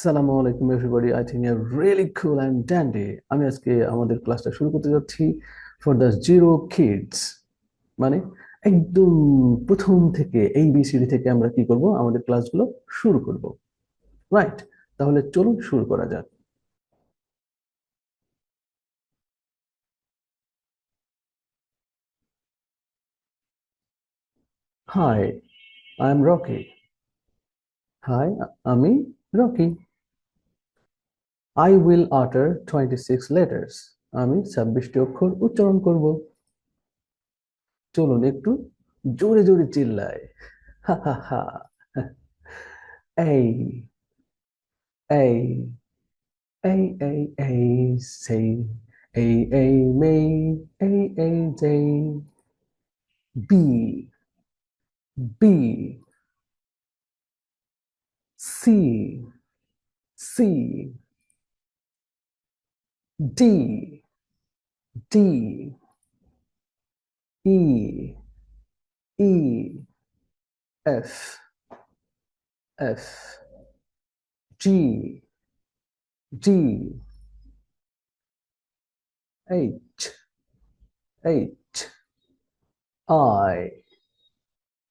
আসসালামু আলাইকুম everybody I think you really cool and dandy আমি আজকে আমাদের ক্লাসটা শুরু করতে যাচ্ছি ফর দ্য জিরো কিডস মানে একদম প্রথম থেকে এই বিসিডি থেকে আমরা কি করব? আমাদের ক্লাসগুলো শুরু করব। রাইট তাহলে চলুন শুরু করা যাক। Hi I am Rocky hi আমি Rocky I will utter 26 letters. আমি ছাব্বিশটি অক্ষর উচ্চারণ করব। চলুন একটু জোরে জোরে চিল্লায় হা হা হা। এই এই এই এই এই, সেই, এই এই, মেই, এই এই, যেই। B B, C C D, D, E, E, F, F, G, G, H, H, I,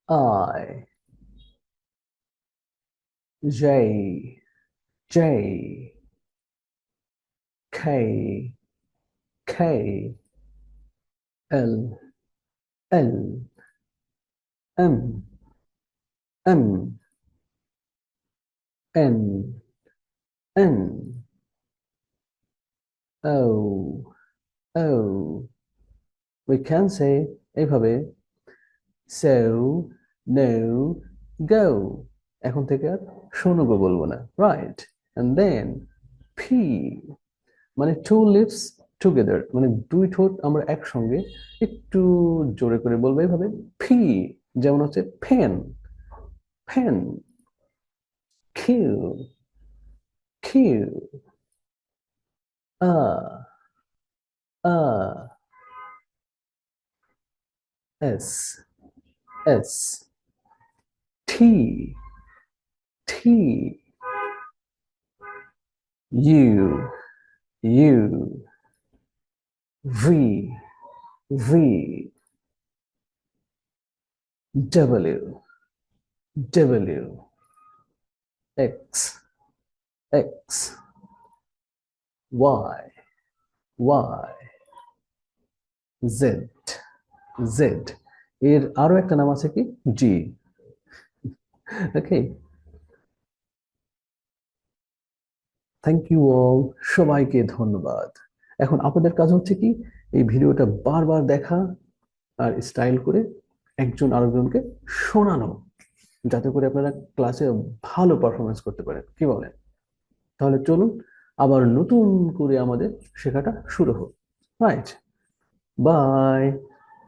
I, J, J, K, K, L, L, M, M, N, N, O, O. We can say এইভাবে so, no, go. এখন থেকে আর শোনো গো বলবো না right and then P মানে two lips together মানে দুই ঠোঁট আমরা একসঙ্গে একটু জোরে করে বলব এইভাবে ফি যেমন হচ্ছে ফ্যান fan Q Q R R S S T T U U V V W W X X Y Y Z Z এর আরো একটা নাম আছে কি জি ওকে থ্যাংক ইউ অল সবাইকে ধন্যবাদ। এখন আপনাদের কাজ হচ্ছে কি, এই ভিডিওটা বারবার দেখা আর স্টাইল করে একজন আরেকজনকে শোনানো, যাতে করে আপনারা ক্লাসে ভালো পারফরমেন্স করতে পারেন। কি বলেন? তাহলে চলুন, আবার নতুন করে আমাদের শেখাটা শুরু হোক। Right by